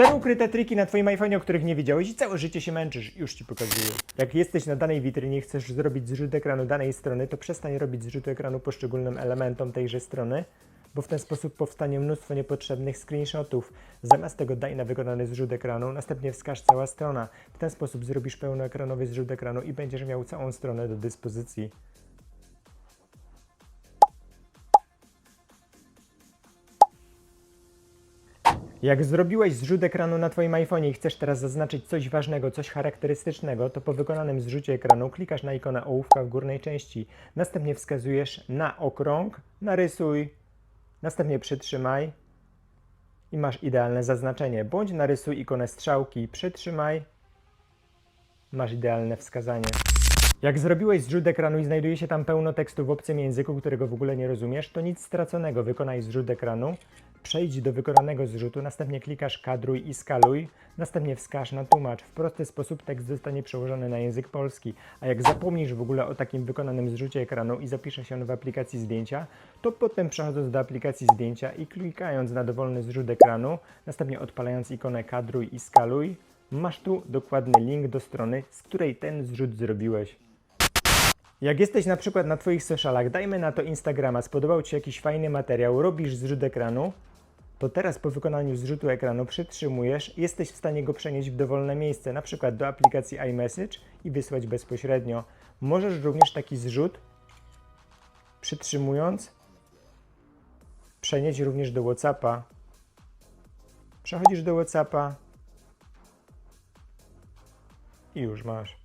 Cztery ukryte triki na Twoim iPhone'ie, o których nie wiedziałeś i całe życie się męczysz. Już Ci pokazuję. Jak jesteś na danej witrynie i chcesz zrobić zrzut ekranu danej strony, to przestań robić zrzut ekranu poszczególnym elementom tejże strony, bo w ten sposób powstanie mnóstwo niepotrzebnych screenshotów. Zamiast tego daj na wykonany zrzut ekranu, następnie wskaż cała strona. W ten sposób zrobisz pełnoekranowy zrzut ekranu i będziesz miał całą stronę do dyspozycji. Jak zrobiłeś zrzut ekranu na Twoim iPhone'ie i chcesz teraz zaznaczyć coś ważnego, coś charakterystycznego, to po wykonanym zrzucie ekranu klikasz na ikonę ołówka w górnej części. Następnie wskazujesz na okrąg, narysuj, następnie przytrzymaj i masz idealne zaznaczenie. Bądź narysuj ikonę strzałki, przytrzymaj, masz idealne wskazanie. Jak zrobiłeś zrzut ekranu i znajduje się tam pełno tekstu w obcym języku, którego w ogóle nie rozumiesz, to nic straconego. Wykonaj zrzut ekranu, przejdź do wykonanego zrzutu, następnie klikasz kadruj i skaluj, następnie wskaż na tłumacz. W prosty sposób tekst zostanie przełożony na język polski. A jak zapomnisz w ogóle o takim wykonanym zrzucie ekranu i zapisze się on w aplikacji zdjęcia, to potem przechodząc do aplikacji zdjęcia i klikając na dowolny zrzut ekranu, następnie odpalając ikonę kadruj i skaluj, masz tu dokładny link do strony, z której ten zrzut zrobiłeś. Jak jesteś na przykład na Twoich socialach, dajmy na to Instagrama, spodobał Ci się jakiś fajny materiał, robisz zrzut ekranu, to teraz po wykonaniu zrzutu ekranu przytrzymujesz jesteś w stanie go przenieść w dowolne miejsce, na przykład do aplikacji iMessage i wysłać bezpośrednio. Możesz również taki zrzut przytrzymując przenieść również do WhatsAppa. Przechodzisz do WhatsAppa i już masz.